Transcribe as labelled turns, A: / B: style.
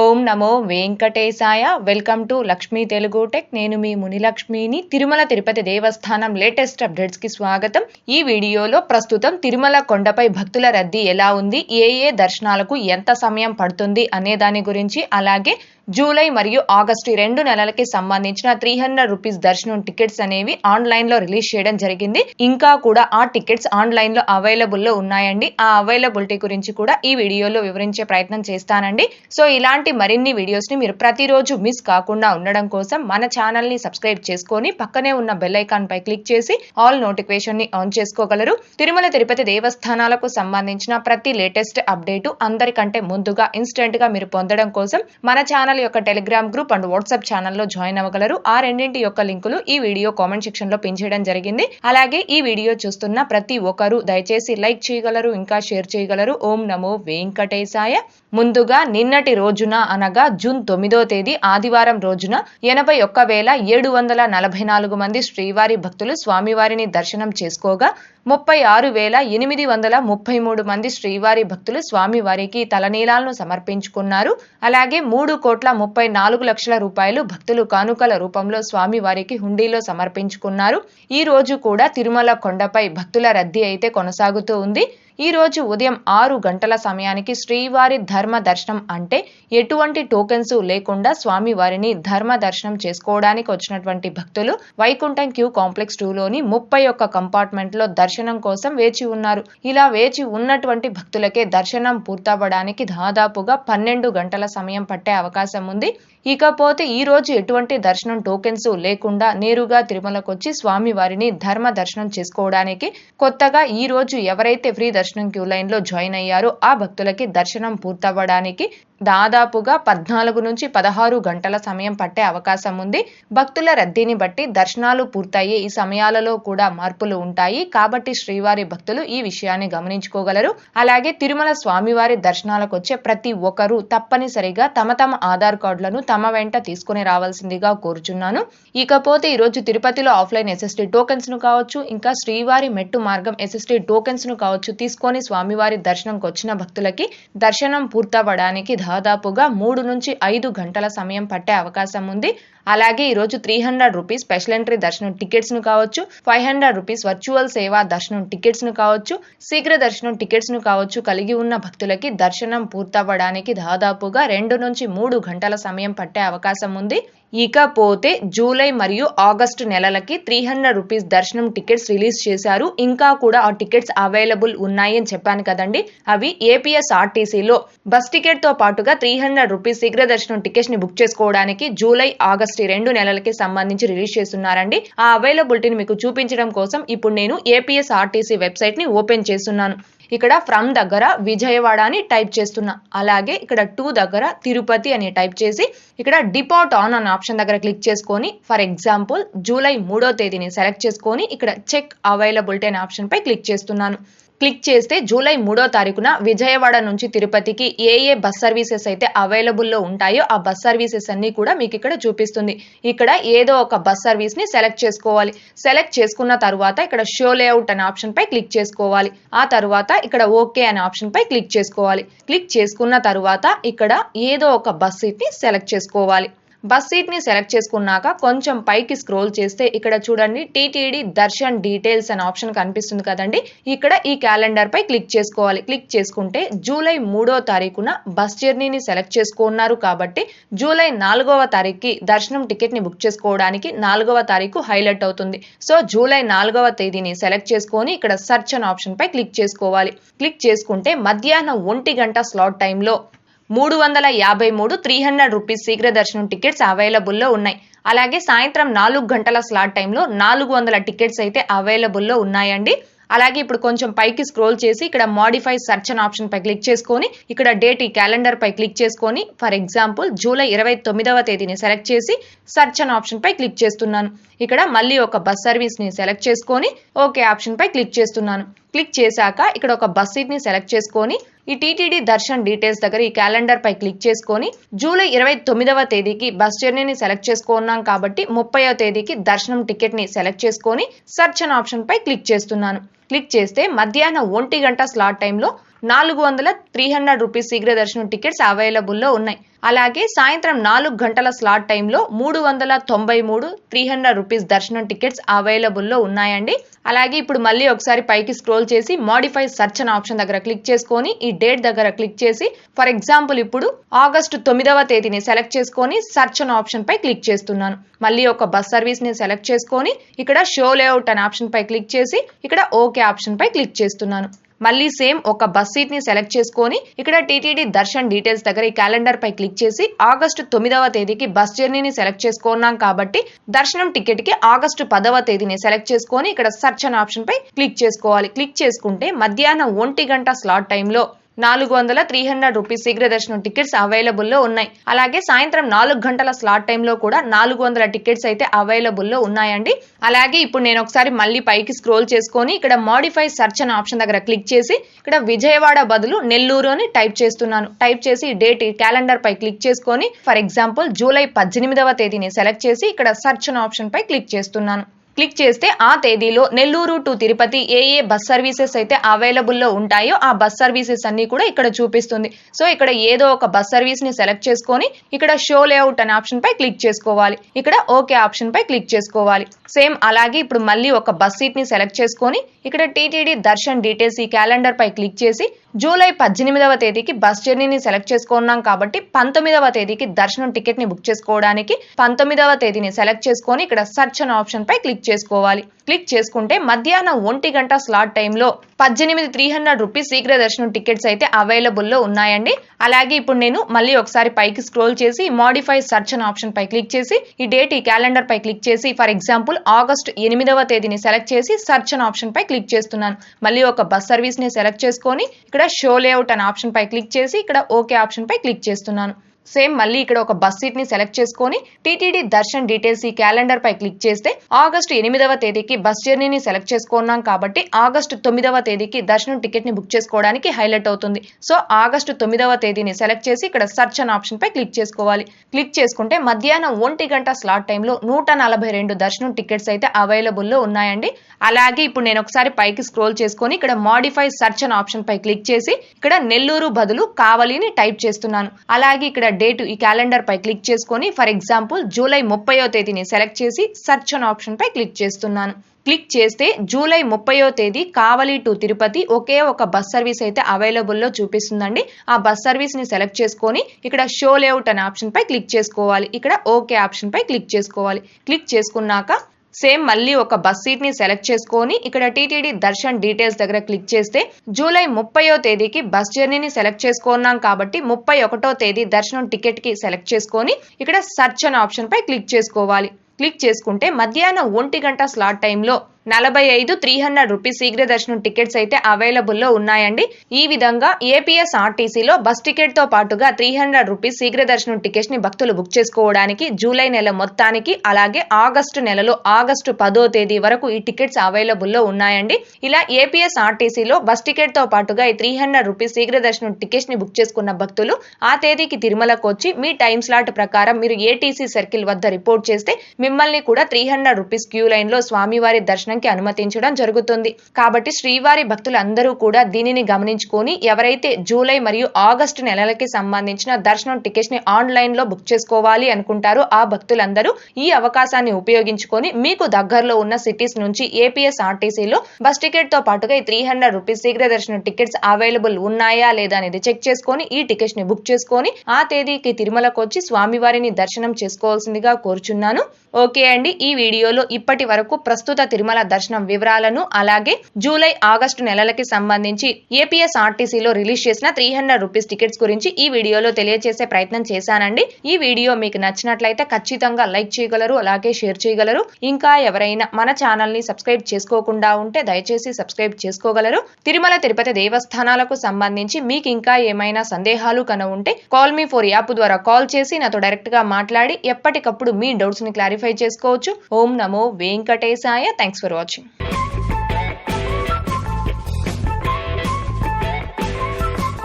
A: ఓం నమో వెంకటేశాయ. Welcome to Lakshmi Telugu tech నేను మీ మునిలక్ష్మిని. తిరుమల తిరుపతి దేవస్థానం లేటెస్ట్ అప్డేట్స్కి స్వాగతం. ఈ వీడియోలో ప్రస్తుతం తిరుమల కొండపై భక్తుల రద్దీ ఎలా ఉంది? ఏ ఏ దర్శనాలకు ఎంత సమయం పడుతుంది? అనే దాని గురించి అలాగే జూలై మరియు ఆగస్టు రెండు నెలలకి సంబంధించిన త్రీ హండ్రెడ్ రూపీస్ దర్శనం టికెట్స్ అనేవి ఆన్లైన్లో రిలీజ్ చేయడం జరిగింది. ఇంకా కూడా ఆ టికెట్స్ ఆన్లైన్లో అవైలబుల్లో ఉన్నాయండి. ఆ అవైలబిలిటీ గురించి కూడా ఈ వీడియోలో వివరించే ప్రయత్నం చేస్తానండి. సో ఇలాంటి మరిన్ని వీడియోస్ని మీరు ప్రతిరోజు మిస్ కాకుండా ఉండడం కోసం మన ఛానల్ని సబ్స్క్రైబ్ చేసుకొని పక్కనే ఉన్న బెల్ ఐకాన్ పై క్లిక్ చేసి ఆల్ నోటిఫికేషన్ని ఆన్ చేసుకోగలరు. తిరుమల తిరుపతి దేవస్థానాలకు సంబంధించిన ప్రతి లేటెస్ట్ అప్డేట్ అందరికంటే ముందుగా ఇన్స్టెంట్గా మీరు పొందడం కోసం మన ఛానల్ యొక్క టెలిగ్రామ్ గ్రూప్ అండ్ వాట్సాప్ ఛానల్లో జాయిన్ అవ్వగలరు. ఆ రెండింటి యొక్క లింకులు ఈ వీడియో కామెంట్ సెక్షన్లో పిన్ చేయడం జరిగింది. అలాగే ఈ వీడియో చూస్తున్న ప్రతి ఒక్కరూ దయచేసి లైక్ చేయగలరు ఇంకా షేర్ చేయగలరు. ఓం నమో వెంకటేశాయ. ముందుగా నిన్నటి రోజున అనగా జూన్ తొమ్మిదో తేదీ ఆదివారం రోజున ఎనభై ఒక్క వేల ఏడు వందల నలభై నాలుగు మంది శ్రీవారి భక్తులు స్వామివారిని దర్శనం చేసుకోగా ముప్పై ఆరు వేల ఎనిమిది వందల ముప్పై మూడు మంది శ్రీవారి భక్తులు స్వామివారికి తలనీలాలను సమర్పించుకున్నారు. అలాగే మూడు కోట్ల ముప్పై నాలుగు లక్షల రూపాయలు భక్తులు కానుకల రూపంలో స్వామివారికి హుండీలో సమర్పించుకున్నారు. ఈ రోజు కూడా తిరుమల కొండపై భక్తుల రద్దీ అయితే కొనసాగుతూ ఉంది. ఈ రోజు ఉదయం ఆరు గంటల సమయానికి శ్రీవారి ధర్మ దర్శనం అంటే ఎటువంటి టోకెన్స్ లేకుండా స్వామివారిని ధర్మ దర్శనం చేసుకోవడానికి వచ్చినటువంటి భక్తులు వైకుంఠం క్యూ కాంప్లెక్స్ టూలోని ముప్పై ఒక్క కంపార్ట్మెంట్లో దర్శనం కోసం వేచి ఉన్నారు. ఇలా వేచి ఉన్నటువంటి భక్తులకే దర్శనం పూర్తవ్వడానికి దాదాపుగా పన్నెండు గంటల సమయం పట్టే అవకాశం ఉంది. ఇకపోతే ఈ రోజు ఎటువంటి దర్శనం టోకెన్స్ లేకుండా నేరుగా తిరుమలకొచ్చి స్వామివారిని ధర్మ దర్శనం చేసుకోవడానికి కొత్తగా ఈ రోజు ఎవరైతే ఫ్రీ దర్శనం క్యూ లైన్లో జాయిన్ అయ్యారు. ఆ భక్తులకి దర్శనం పూర్తవ్వడానికి దాదాపుగా పద్నాలుగు నుంచి పదహారు గంటల సమయం పట్టే అవకాశం ఉంది. భక్తుల రద్దీని బట్టి దర్శనాలు పూర్తయ్యే ఈ సమయాలలో కూడా మార్పులు ఉంటాయి. కాబట్టి శ్రీవారి భక్తులు ఈ విషయాన్ని గమనించుకోగలరు. అలాగే తిరుమల స్వామివారి దర్శనాలకు వచ్చే ప్రతి ఒక్కరూ తప్పనిసరిగా తమ తమ ఆధార్ కార్డులను తమ వెంట తీసుకుని రావాల్సిందిగా కోరుచున్నాను. ఇకపోతే ఈరోజు తిరుపతిలో ఆఫ్లైన్ ఎస్ఎస్టీ టోకెన్స్ను కావచ్చు ఇంకా శ్రీవారి మెట్టు మార్గం ఎస్ఎస్టీ టోకెన్స్ను కావచ్చు తీసుకొని స్వామివారి దర్శనంకి వచ్చిన భక్తులకి దర్శనం పూర్తవ్వడానికి దాదాపుగా మూడు నుంచి ఐదు గంటల సమయం పట్టే అవకాశం ఉంది. అలాగే ఈరోజు three hundred rupees special entry దర్శనం టికెట్స్ను కావచ్చు ఫైవ్ హండ్రెడ్ రూపీస్ వర్చువల్ సేవా దర్శనం టికెట్స్ను కావచ్చు శీఘ్ర దర్శనం టికెట్స్ను కావచ్చు కలిగి ఉన్న భక్తులకి దర్శనం పూర్తవ్వడానికి దాదాపుగా రెండు నుంచి మూడు గంటల సమయం పట్టే అవకాశం ఉంది. ఇకపోతే జూలై మరియు ఆగస్టు నెలలకి త్రీ హండ్రెడ్ రూపీస్ దర్శనం టికెట్స్ రిలీజ్ చేశారు. ఇంకా కూడా ఆ టికెట్స్ అవైలబుల్ ఉన్నాయి అని చెప్పాను కదండి. అవి ఏపీఎస్ ఆర్టీసీలో బస్ టికెట్తో పాటుగా త్రీ హండ్రెడ్ రూపీస్ శీఘ్ర దర్శనం టికెట్స్ని బుక్ చేసుకోవడానికి జూలై ఆగస్టు రెండు నెలలకి సంబంధించి రిలీజ్ చేస్తున్నారండి. ఆ అవైలబిలిటీని మీకు చూపించడం కోసం ఇప్పుడు నేను ఏపీఎస్ ఆర్టీసీ వెబ్సైట్ని ఓపెన్ చేస్తున్నాను. ఇక్కడ ఫ్రమ్ దగ్గర విజయవాడ అని టైప్ చేస్తున్నా. అలాగే ఇక్కడ టూ దగ్గర తిరుపతి అని టైప్ చేసి ఇక్కడ డిపార్ట్ ఆన్ అనే ఆప్షన్ దగ్గర క్లిక్ చేసుకొని ఫర్ ఎగ్జాంపుల్ జూలై మూడో తేదీని సెలెక్ట్ చేసుకొని ఇక్కడ చెక్ అవైలబిలిటీ అనే ఆప్షన్ పై క్లిక్ చేస్తున్నాను. క్లిక్ చేస్తే జూలై మూడో తారీఖున విజయవాడ నుంచి తిరుపతికి ఏ ఏ బస్ సర్వీసెస్ అయితే అవైలబుల్లో ఉంటాయో ఆ బస్ సర్వీసెస్ అన్ని కూడా మీకు ఇక్కడ చూపిస్తుంది. ఇక్కడ ఏదో ఒక బస్ సర్వీస్ని సెలెక్ట్ చేసుకోవాలి. సెలెక్ట్ చేసుకున్న తర్వాత ఇక్కడ షో లేఅవుట్ అనే ఆప్షన్ పై క్లిక్ చేసుకోవాలి. ఆ తర్వాత ఇక్కడ ఓకే అనే ఆప్షన్ పై క్లిక్ చేసుకోవాలి. క్లిక్ చేసుకున్న తర్వాత ఇక్కడ ఏదో ఒక బస్ సీట్ని సెలెక్ట్ చేసుకోవాలి. బస్ సీట్ని సెలెక్ట్ చేసుకున్నాక కొంచెం పైకి స్క్రోల్ చేస్తే ఇక్కడ చూడండి టీటీడీ దర్శన్ డీటెయిల్స్ అనే ఆప్షన్ కనిపిస్తుంది కదండి. ఇక్కడ ఈ క్యాలెండర్ పై క్లిక్ చేసుకోవాలి. క్లిక్ చేసుకుంటే జూలై మూడో తారీఖున బస్ జర్నీని సెలెక్ట్ చేసుకున్నారు కాబట్టి జూలై నాలుగవ తారీఖుకి దర్శనం టికెట్ని బుక్ చేసుకోవడానికి నాలుగవ తారీఖు హైలైట్ అవుతుంది. సో జూలై నాలుగవ తేదీని సెలెక్ట్ చేసుకొని ఇక్కడ సర్చ్ అనే ఆప్షన్ పై క్లిక్ చేసుకోవాలి. క్లిక్ చేసుకుంటే మధ్యాహ్నం ఒంటి గంట స్లాట్ టైంలో మూడు వందల యాభై మూడు త్రీ హండ్రెడ్ రూపీస్ శీఘ్ర దర్శనం టికెట్స్ అవైలబుల్లో ఉన్నాయి. అలాగే సాయంత్రం నాలుగు గంటల స్లాట్ టైంలో నాలుగు వందల టికెట్స్ అయితే అవైలబుల్లో ఉన్నాయండి. అలాగే ఇప్పుడు కొంచెం పైకి స్క్రోల్ చేసి ఇక్కడ మాడిఫై సర్చ్ అనే ఆప్షన్ పై క్లిక్ చేసుకొని ఇక్కడ డేట్ ఈ క్యాలెండర్ పై క్లిక్ చేసుకొని ఫర్ ఎగ్జాంపుల్ జూలై ఇరవై తొమ్మిదవ తేదీని సెలెక్ట్ చేసి సర్చ్ అనే ఆప్షన్ పై క్లిక్ చేస్తున్నాను. ఇక్కడ మళ్ళీ ఒక బస్ సర్వీస్ని సెలెక్ట్ చేసుకొని ఓకే ఆప్షన్ పై క్లిక్ చేస్తున్నాను. క్లిక్ చేశాక ఇక్కడ ఒక బస్ సీట్ని సెలెక్ట్ చేసుకొని ఈ టీటీడీ దర్శన్ డీటెయిల్స్ దగ్గర ఈ క్యాలెండర్ పై క్లిక్ చేసుకొని జూలై ఇరవై తొమ్మిదవ తేదీకి బస్ జర్నీని సెలెక్ట్ చేసుకున్నాం కాబట్టి ముప్పైవ తేదీకి దర్శనం టికెట్ని సెలెక్ట్ చేసుకొని సర్చ్ అనే ఆప్షన్ పై క్లిక్ చేస్తున్నాను. క్లిక్ చేస్తే మధ్యాహ్నం ఒంటి గంట స్లాట్ టైంలో నాలుగు వందల త్రీ హండ్రెడ్ రూపీస్ శీఘ్ర దర్శనం టికెట్స్ అవైలబుల్లో ఉన్నాయి. అలాగే సాయంత్రం నాలుగు గంటల స్లాట్ టైంలో మూడు వందల తొంభై మూడు త్రీ హండ్రెడ్ రూపీస్ దర్శనం టికెట్స్ అవైలబుల్లో ఉన్నాయండి. అలాగే ఇప్పుడు మళ్ళీ ఒకసారి పైకి స్క్రోల్ చేసి మాడిఫై సర్చ్ అనే ఆప్షన్ దగ్గర క్లిక్ చేసుకొని ఈ డేట్ దగ్గర క్లిక్ చేసి ఫర్ ఎగ్జాంపుల్ ఇప్పుడు ఆగస్టు తొమ్మిదవ తేదీని సెలెక్ట్ చేసుకొని సర్చ్ అనే ఆప్షన్ పై క్లిక్ చేస్తున్నాను. మళ్ళీ ఒక బస్ సర్వీస్ని సెలెక్ట్ చేసుకొని ఇక్కడ షో లేఅవుట్ అనే ఆప్షన్ పై క్లిక్ చేసి ఇక్కడ ఓకే ఆప్షన్ పై క్లిక్ చేస్తున్నాను. మళ్ళీ సేమ్ ఒక బస్ సీట్ని సెలెక్ట్ చేసుకొని ఇక్కడ టీటీడీ దర్శన్ డీటెయిల్స్ దగ్గర ఈ క్యాలెండర్ పై క్లిక్ చేసి ఆగస్టు తొమ్మిదవ తేదీకి బస్ జర్నీని సెలెక్ట్ చేసుకున్నాం కాబట్టి దర్శనం టికెట్కి ఆగస్టు పదవ తేదీని సెలెక్ట్ చేసుకొని ఇక్కడ సర్చ్ అనే ఆప్షన్ పై క్లిక్ చేసుకోవాలి. క్లిక్ చేసుకుంటే మధ్యాహ్నం ఒంటి గంట స్లాట్ టైంలో నాలుగు వందల త్రీ హండ్రెడ్ రూపీస్ శీఘ్ర దర్శనం టికెట్స్ అవైలబుల్లో ఉన్నాయి. అలాగే సాయంత్రం నాలుగు గంటల స్లాట్ టైంలో కూడా నాలుగు వందల టికెట్స్ అయితే అవైలబుల్లో ఉన్నాయండి. అలాగే ఇప్పుడు నేను ఒకసారి మళ్ళీ పైకి స్క్రోల్ చేసుకొని ఇక్కడ మాడిఫై సర్చ్ అనే ఆప్షన్ దగ్గర క్లిక్ చేసి ఇక్కడ విజయవాడ బదులు నెల్లూరు అని టైప్ చేస్తున్నాను. టైప్ చేసి డేట్ క్యాలెండర్ పై క్లిక్ చేసుకొని ఫర్ ఎగ్జాంపుల్ జూలై పద్దెనిమిదవ తేదీని సెలెక్ట్ చేసి ఇక్కడ సర్చ్ అనే ఆప్షన్ పై క్లిక్ చేస్తున్నాను. క్లిక్ చేస్తే ఆ తేదీలో నెల్లూరు టు తిరుపతి ఏ ఏ బస్ సర్వీసెస్ అయితే అవైలబుల్లో ఉంటాయో ఆ బస్ సర్వీసెస్ అన్ని కూడా ఇక్కడ చూపిస్తుంది. సో ఇక్కడ ఏదో ఒక బస్ సర్వీస్ని సెలెక్ట్ చేసుకొని ఇక్కడ షో లేఅవుట్ అనే ఆప్షన్ పై క్లిక్ చేసుకోవాలి. ఇక్కడ ఓకే ఆప్షన్ పై క్లిక్ చేసుకోవాలి. సేమ్ అలాగే ఇప్పుడు మళ్ళీ ఒక బస్ సీట్ని సెలెక్ట్ చేసుకొని ఇక్కడ టీటీడీ దర్శన్ డీటెయిల్స్ ఈ క్యాలెండర్ పై క్లిక్ చేసి జూలై పద్దెనిమిదవ తేదీకి బస్ జర్నీని సెలెక్ట్ చేసుకున్నాం కాబట్టి పంతొమ్మిదవ తేదీకి దర్శనం టికెట్ని బుక్ చేసుకోవడానికి పంతొమ్మిదవ తేదీని సెలెక్ట్ చేసుకొని ఇక్కడ సర్చ్ అనే ఆప్షన్ పై క్లిక్ చేసుకోవాలి. క్లిక్ చేసుకుంటే మధ్యాహ్నం ఒంటి గంట స్లాట్ టైంలో పద్దెనిమిది త్రీ హండ్రెడ్ రూపీస్ శీఘ్ర దర్శనం టికెట్స్ అయితే అవైలబుల్లో ఉన్నాయండి. అలాగే ఇప్పుడు నేను మళ్ళీ ఒకసారి పైకి స్క్రోల్ చేసి మాడిఫై సర్చ్ అనే ఆప్షన్ పై క్లిక్ చేసి ఈ డేట్ ఈ క్యాలెండర్ పై క్లిక్ చేసి ఫర్ ఎగ్జాంపుల్ ఆగస్ట్ ఎనిమిదవ తేదీని సెలెక్ట్ చేసి సర్చ్ అనే ఆప్షన్ పై క్లిక్ చేస్తున్నాను. మళ్ళీ ఒక బస్ సర్వీస్ని సెలెక్ట్ చేసుకొని ఇక్కడ షో లేఅవుట్ అనే ఆప్షన్ పై క్లిక్ చేసి ఇక్కడ ఓకే ఆప్షన్ పై క్లిక్ చేస్తున్నాను. సేమ్ మళ్ళీ ఇక్కడ ఒక బస్ సీట్ని సెలెక్ట్ చేసుకొని టీటీడీ దర్శన్ డీటెయిల్స్ ఈ క్యాలెండర్ పై క్లిక్ చేస్తే ఆగస్టు ఎనిమిదవ తేదీకి బస్ జర్నీని సెలెక్ట్ చేసుకున్నాం కాబట్టి ఆగస్టు తొమ్మిదవ తేదీకి దర్శనం టికెట్ని బుక్ చేసుకోవడానికి హైలైట్ అవుతుంది. సో ఆగస్టు తొమ్మిదవ తేదీని సెలెక్ట్ చేసి ఇక్కడ సర్చ్ అనే ఆప్షన్ పై క్లిక్ చేసుకోవాలి. క్లిక్ చేసుకుంటే మధ్యాహ్నం ఒంటి గంట స్లాట్ టైంలో నూట నలభై రెండు దర్శనం టికెట్స్ అయితే అవైలబుల్లో ఉన్నాయండి. అలాగే ఇప్పుడు నేను ఒకసారి పైకి స్క్రోల్ చేసుకొని ఇక్కడ మాడిఫై సర్చ్ అనే ఆప్షన్ పై క్లిక్ చేసి ఇక్కడ నెల్లూరు బదులు కావలిని టైప్ చేస్తున్నాను. అలాగే ఇక్కడ డేట్ ఈ క్యాలెండర్ పై క్లిక్ చేసుకొని ఫర్ ఎగ్జాంపుల్ జూలై ముప్పయో తేదీని సెలెక్ట్ చేసి సర్చ్ అన్ ఆప్షన్ పై క్లిక్ చేస్తున్నాను. క్లిక్ చేస్తే జూలై ముప్పయో తేదీ కావలి టు తిరుపతి ఒకే ఒక బస్ సర్వీస్ అయితే అవైలబుల్లో చూపిస్తుందండి. ఆ బస్ సర్వీస్ని సెలెక్ట్ చేసుకొని ఇక్కడ షో లేఅవుట్ అనే ఆప్షన్ పై క్లిక్ చేసుకోవాలి. ఇక్కడ ఓకే ఆప్షన్ పై క్లిక్ చేసుకోవాలి. క్లిక్ చేసుకున్నాక సేమ్ మళ్ళీ ఒక బస్ సీట్ని సెలెక్ట్ చేసుకొని ఇక్కడ టీటీడీ దర్శన్ డీటెయిల్స్ దగ్గర క్లిక్ చేస్తే జూలై ముప్పయో తేదీకి బస్ జర్నీని సెలెక్ట్ చేసుకున్నాం కాబట్టి ముప్పై ఒకటో తేదీ దర్శనం టికెట్కి సెలెక్ట్ చేసుకొని ఇక్కడ సర్చ్ అనే ఆప్షన్ పై క్లిక్ చేసుకోవాలి. క్లిక్ చేసుకుంటే మధ్యాహ్నం ఒంటి గంట స్లాట్ టైంలో నలభై ఐదు త్రీ హండ్రెడ్ రూపీస్ శీఘ్ర దర్శనం టికెట్స్ అయితే అవైలబుల్లో ఉన్నాయండి. ఈ విధంగా ఏపీఎస్ ఆర్టీసీలో బస్ టికెట్తో పాటుగా త్రీ హండ్రెడ్ రూపీస్ శీఘ్ర దర్శనం టికెట్స్ని భక్తులు బుక్ చేసుకోవడానికి జూలై నెల మొత్తానికి అలాగే ఆగస్టు నెలలో ఆగస్టు పదో తేదీ వరకు ఈ టికెట్స్ అవైలబుల్లో ఉన్నాయండి. ఇలా ఏపీఎస్ ఆర్టీసీలో బస్ టికెట్తో పాటుగా ఈ త్రీ హండ్రెడ్ రూపీస్ శీఘ్ర దర్శనం టికెట్స్ని బుక్ చేసుకున్న భక్తులు ఆ తేదీకి తిరుమలకు వచ్చి మీ టైం స్లాట్ ప్రకారం మీరు ఏటీసీ సర్కిల్ వద్ద రిపోర్ట్ చేస్తే మిమ్మల్ని మిమ్మల్ని కూడా త్రీ హండ్రెడ్ రూపీస్ క్యూ లైన్లో స్వామివారి దర్శనంకి అనుమతించడం జరుగుతుంది. కాబట్టి శ్రీవారి భక్తులందరూ కూడా దీనిని గమనించుకొని ఎవరైతే జూలై మరియు ఆగస్టు నెలలకి సంబంధించిన దర్శనం టికెట్స్ని ఆన్లైన్లో బుక్ చేసుకోవాలి అనుకుంటారో ఆ భక్తులందరూ ఈ అవకాశాన్ని ఉపయోగించుకొని మీకు దగ్గరలో ఉన్న సిటీస్ నుంచి ఏపీఎస్ ఆర్టీసీలో బస్ టికెట్తో పాటుగా ఈ త్రీ హండ్రెడ్ రూపీస్ శీఘ్ర దర్శనం టికెట్స్ అవైలబుల్ ఉన్నాయా లేదా అనేది చెక్ చేసుకొని ఈ టికెట్స్ని బుక్ చేసుకొని ఆ తేదీకి తిరుమలకు వచ్చి స్వామివారిని దర్శనం చేసుకోవాల్సిందిగా కోరుచున్నాను. ఓకే అండి ఈ వీడియోలో ఇప్పటి వరకు ప్రస్తుత తిరుమల దర్శనం వివరాలను అలాగే జూలై ఆగస్టు నెలలకి సంబంధించి ఏపీఎస్ ఆర్టీసీలో రిలీజ్ చేసిన త్రీ హండ్రెడ్ రూపీస్ టికెట్స్ గురించి ఈ వీడియోలో తెలియజేసే ప్రయత్నం చేశానండి. ఈ వీడియో మీకు నచ్చినట్లయితే ఖచ్చితంగా లైక్ చేయగలరు అలాగే షేర్ చేయగలరు. ఇంకా ఎవరైనా మన ఛానల్ని సబ్స్క్రైబ్ చేసుకోకుండా ఉంటే దయచేసి సబ్స్క్రైబ్ చేసుకోగలరు. తిరుమల తిరుపతి దేవస్థానాలకు సంబంధించి మీకు ఇంకా ఏమైనా సందేహాలు కన ఉంటే కాల్ మీ ఫోర్ యాప్ ద్వారా కాల్ చేసి నాతో డైరెక్ట్గా మాట్లాడి ఎప్పటికప్పుడు మీ డౌట్స్ని క్లారిఫై చేసుకోవచ్చు. ఓం నమో వెంకటేశాయ. Thanks for watching